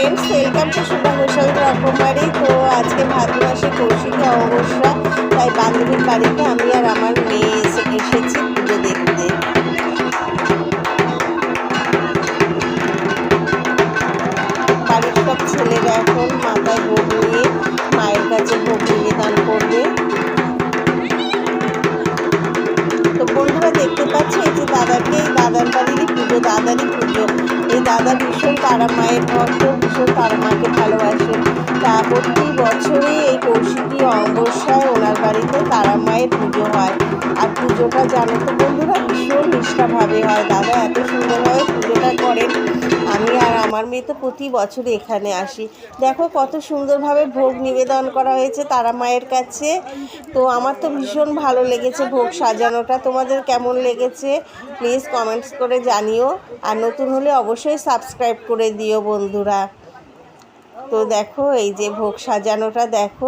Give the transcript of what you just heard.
Friends welcome to Sudha Ghoshal রকমারি তো আজকে ভাদ্র মাসে কৌশিকী অমাবস্যা, তাই বান্ধবীর বাড়িতে আমি আর আমার মেয়ে এসে এসেছি পুজো দেখতে। বাড়ির সব ছেলেরা এখন মাথায় ভোগ নিয়ে মায়ের কাছে ভোগ নিবেদন করবে। তো বন্ধুরা দেখতে পাচ্ছি, এই যে দাদাকে দাদার বাড়িরই পুজো, দাদারই পুজো। এই দাদা ভীষণ তারা মায়ের ভক্ত, ভীষণ তারা মাকে ভালোবাসে। তা প্রতি বছরই এই কৌশিকী অমাবস্যায় ওনার বাড়িতে তারা মায়ের পুজো হয়। আর পুজোটা জানো তো বন্ধুরা, ভীষণ নিষ্ঠাভাবে হয়। দাদা এত সুন্দরভাবে পুজোটা করেন। আমি আর আমার মেয়ে তো প্রতি বছর এখানে আসি। দেখো কত সুন্দরভাবে ভোগ নিবেদন করা হয়েছে তারা মায়ের কাছে। তো আমার তো ভীষণ ভালো লেগেছে ভোগ সাজানোটা। তোমাদের কেমন লেগেছে? প্লিজ কমেন্টস করে জানিও। আর নতুন হলে অবশ্যই সাবস্ক্রাইব করে দিও বন্ধুরা। তো দেখো এই যে ভোগ সাজানোটা দেখো।